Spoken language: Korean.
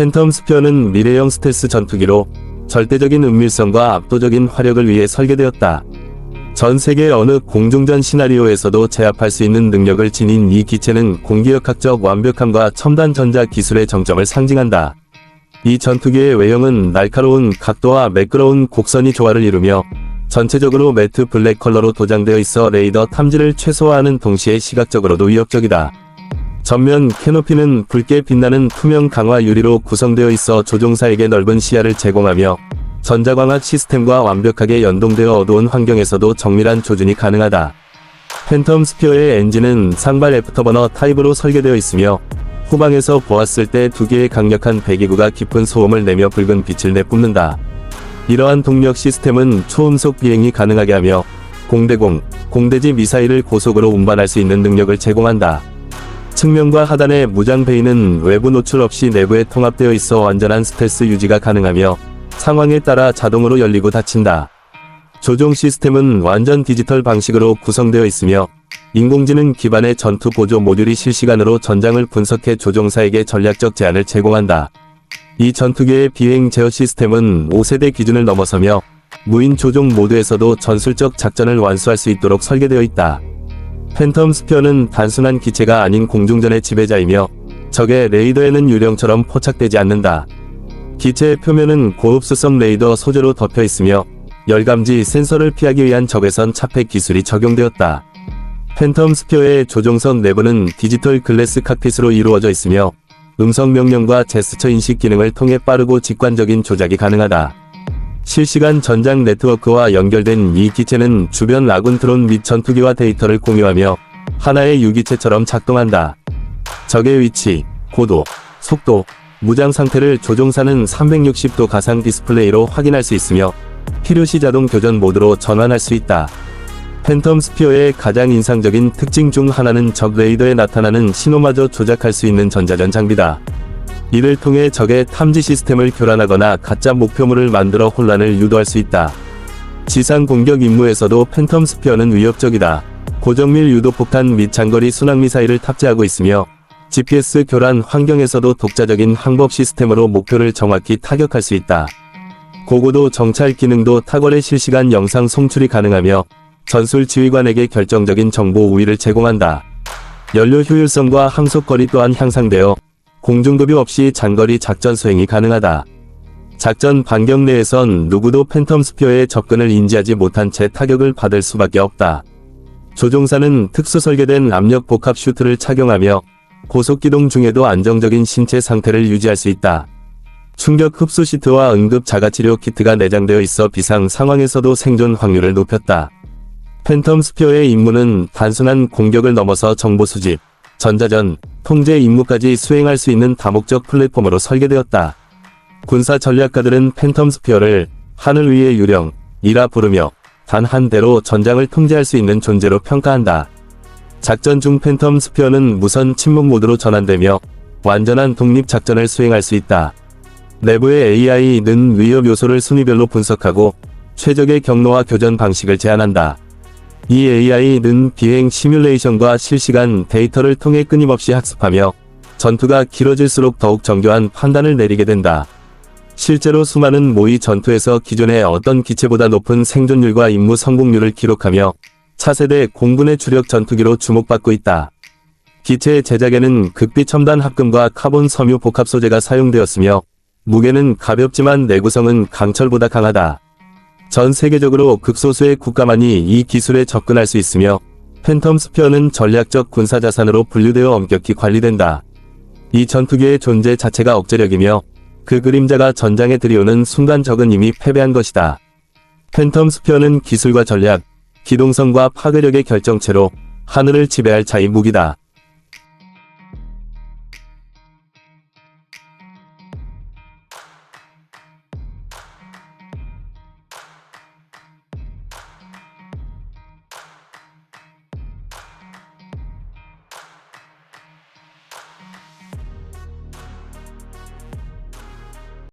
팬텀 스피어는 미래형 스텔스 전투기로 절대적인 은밀성과 압도적인 화력을 위해 설계되었다. 전 세계 어느 공중전 시나리오에서도 제압할 수 있는 능력을 지닌 이 기체는 공기역학적 완벽함과 첨단 전자 기술의 정점을 상징한다. 이 전투기의 외형은 날카로운 각도와 매끄러운 곡선이 조화를 이루며 전체적으로 매트 블랙 컬러로 도장되어 있어 레이더 탐지를 최소화하는 동시에 시각적으로도 위협적이다. 전면 캐노피는 붉게 빛나는 투명 강화 유리로 구성되어 있어 조종사에게 넓은 시야를 제공하며 전자광학 시스템과 완벽하게 연동되어 어두운 환경에서도 정밀한 조준이 가능하다. 팬텀 스피어의 엔진은 상발 애프터버너 타입으로 설계되어 있으며 후방에서 보았을 때 두 개의 강력한 배기구가 깊은 소음을 내며 붉은 빛을 내뿜는다. 이러한 동력 시스템은 초음속 비행이 가능하게 하며 공대공, 공대지 미사일을 고속으로 운반할 수 있는 능력을 제공한다. 측면과 하단의 무장 베이는 외부 노출 없이 내부에 통합되어 있어 완전한 스텔스 유지가 가능하며 상황에 따라 자동으로 열리고 닫힌다. 조종 시스템은 완전 디지털 방식으로 구성되어 있으며 인공지능 기반의 전투 보조 모듈이 실시간으로 전장을 분석해 조종사에게 전략적 제안을 제공한다. 이 전투기의 비행 제어 시스템은 5세대 기준을 넘어서며 무인 조종 모드에서도 전술적 작전을 완수할 수 있도록 설계되어 있다. 팬텀 스피어는 단순한 기체가 아닌 공중전의 지배자이며 적의 레이더에는 유령처럼 포착되지 않는다. 기체의 표면은 고흡수성 레이더 소재로 덮여 있으며 열감지 센서를 피하기 위한 적외선 차폐 기술이 적용되었다. 팬텀 스피어의 조종석 내부는 디지털 글래스 칵핏으로 이루어져 있으며 음성 명령과 제스처 인식 기능을 통해 빠르고 직관적인 조작이 가능하다. 실시간 전장 네트워크와 연결된 이 기체는 주변 아군 드론 및 전투기와 데이터를 공유하며 하나의 유기체처럼 작동한다. 적의 위치, 고도, 속도, 무장 상태를 조종사는 360도 가상 디스플레이로 확인할 수 있으며 필요시 자동 교전 모드로 전환할 수 있다. 팬텀 스피어의 가장 인상적인 특징 중 하나는 적 레이더에 나타나는 신호마저 조작할 수 있는 전자전 장비다. 이를 통해 적의 탐지 시스템을 교란하거나 가짜 목표물을 만들어 혼란을 유도할 수 있다. 지상 공격 임무에서도 팬텀 스피어는 위협적이다. 고정밀 유도폭탄 및 장거리 순항미사일을 탑재하고 있으며 GPS 교란 환경에서도 독자적인 항법 시스템으로 목표를 정확히 타격할 수 있다. 고고도 정찰 기능도 탁월의 실시간 영상 송출이 가능하며 전술 지휘관에게 결정적인 정보 우위를 제공한다. 연료 효율성과 항속거리 또한 향상되어 공중도비 없이 장거리 작전 수행이 가능하다. 작전 반경 내에선 누구도 팬텀 스피어의 접근을 인지하지 못한 채 타격을 받을 수밖에 없다. 조종사는 특수 설계된 압력 복합 슈트를 착용하며 고속 기동 중에도 안정적인 신체 상태를 유지할 수 있다. 충격 흡수 시트와 응급 자가치료 키트가 내장되어 있어 비상 상황에서도 생존 확률을 높였다. 팬텀 스피어의 임무는 단순한 공격을 넘어서 정보 수집, 전자전, 통제 임무까지 수행할 수 있는 다목적 플랫폼으로 설계되었다. 군사 전략가들은 팬텀 스피어를 하늘 위의 유령, 이라 부르며 단 한 대로 전장을 통제할 수 있는 존재로 평가한다. 작전 중 팬텀 스피어는 무선 침묵 모드로 전환되며 완전한 독립 작전을 수행할 수 있다. 내부의 AI는 위협 요소를 순위별로 분석하고 최적의 경로와 교전 방식을 제안한다. 이 AI는 비행 시뮬레이션과 실시간 데이터를 통해 끊임없이 학습하며 전투가 길어질수록 더욱 정교한 판단을 내리게 된다. 실제로 수많은 모의 전투에서 기존의 어떤 기체보다 높은 생존율과 임무 성공률을 기록하며 차세대 공군의 주력 전투기로 주목받고 있다. 기체 제작에는 극비 첨단 합금과 카본 섬유 복합 소재가 사용되었으며 무게는 가볍지만 내구성은 강철보다 강하다. 전 세계적으로 극소수의 국가만이 이 기술에 접근할 수 있으며 팬텀 스피어는 전략적 군사 자산으로 분류되어 엄격히 관리된다. 이 전투기의 존재 자체가 억제력이며 그 그림자가 전장에 들이오는 순간 적은 이미 패배한 것이다. 팬텀 스피어는 기술과 전략, 기동성과 파괴력의 결정체로 하늘을 지배할 자의 무기다.